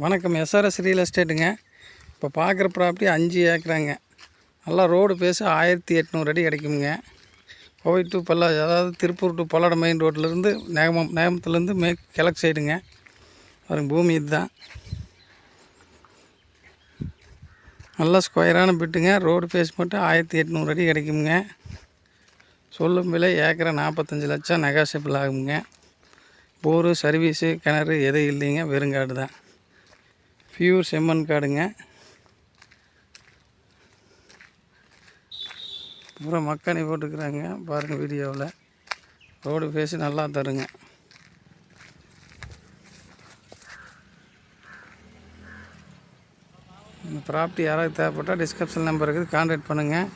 வணக்கம். SRS real எஸ்டேட்டுங்க இப்போ பார்க்குற ப்ராப்பர்ட்டி அஞ்சு ஏக்கராங்க. நல்லா ரோடு பேச ஆயிரத்தி எட்நூறு அடி கிடைக்குங்க கோவை டு பல்லா அதாவது திருப்பூர் டு பல்லாட மெயின் ரோட்லேருந்து நேமம் நேமத்துலேருந்து மே கிழக்கு சைடுங்க பாருங்க பூமி இதுதான். நல்லா ஸ்கொயரான பிட்டுங்க ரோடு ஃபேஸ் மட்டும் ஆயிரத்தி எட்நூறு அடி கிடைக்குங்க சொல்லும் விலை ஏக்கரை நாற்பத்தஞ்சு லட்சம் நெகாசிபிள் ஆகுங்க போரு சர்வீஸு கிணறு எதுவும் இல்லைங்க. வெறுங்காடு தான் பியூர் செம்மண் காடுங்க. அப்புறம் மக்காணி போட்டுக்கிறாங்க. பாருங்கள் வீடியோவில். ரோடு பேசி நல்லா தருங்க. இந்த ப்ராப்பர்ட்டி யாராவது தேவைப்பட்டால் டிஸ்கிரிப்ஷன் நம்பர் இருக்குது. கான்டாக்ட் பண்ணுங்கள்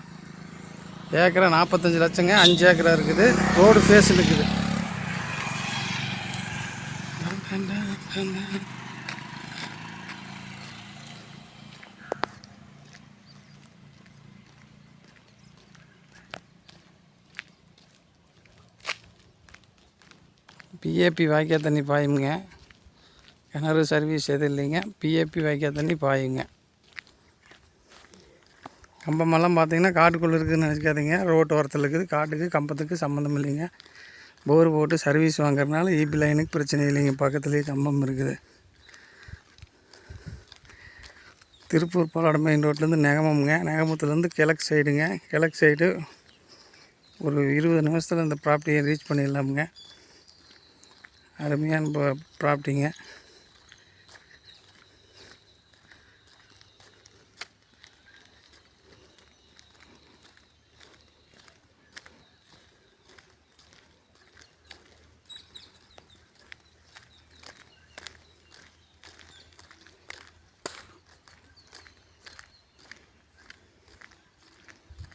ஏக்கரா நாற்பத்தஞ்சு லட்சங்க. அஞ்சு ஏக்கரா இருக்குது. ரோடு ஃபேஸ் இருக்குது. பிஏபி வாய்க்கா தண்ணி பாயுங்க. கிணறு சர்வீஸ் எதுவும் இல்லைங்க. பிஏபி வாய்க்கா தண்ணி பாயுங்க. கம்பமெல்லாம் பார்த்தீங்கன்னா காட்டுக்குள்ளே இருக்குதுன்னு நினச்சிக்காதீங்க ரோட்டு ஓரத்தில் இருக்குது. காட்டுக்கு கம்பத்துக்கு சம்மந்தம் இல்லைங்க. போர் போட்டு சர்வீஸ் வாங்குறதுனால ஈபி லைனுக்கு பிரச்சனை இல்லைங்க. பக்கத்துலேயே கம்பம் இருக்குது. திருப்பூர் பாலாடு மெயின் ரோட்லேருந்து நெகமம்ங்க. நெகமத்துலேருந்து கிழக்கு சைடுங்க கிழக்கு சைடு ஒரு இருபது நிமிஷத்தில் இந்த ப்ராப்பர்ட்டியை ரீச் பண்ணிடலாமுங்க. அருமையான ப்ராப்பர்ட்டிங்க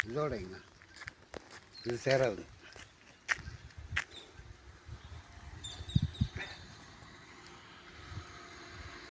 இதோடைங்க இது சேராது.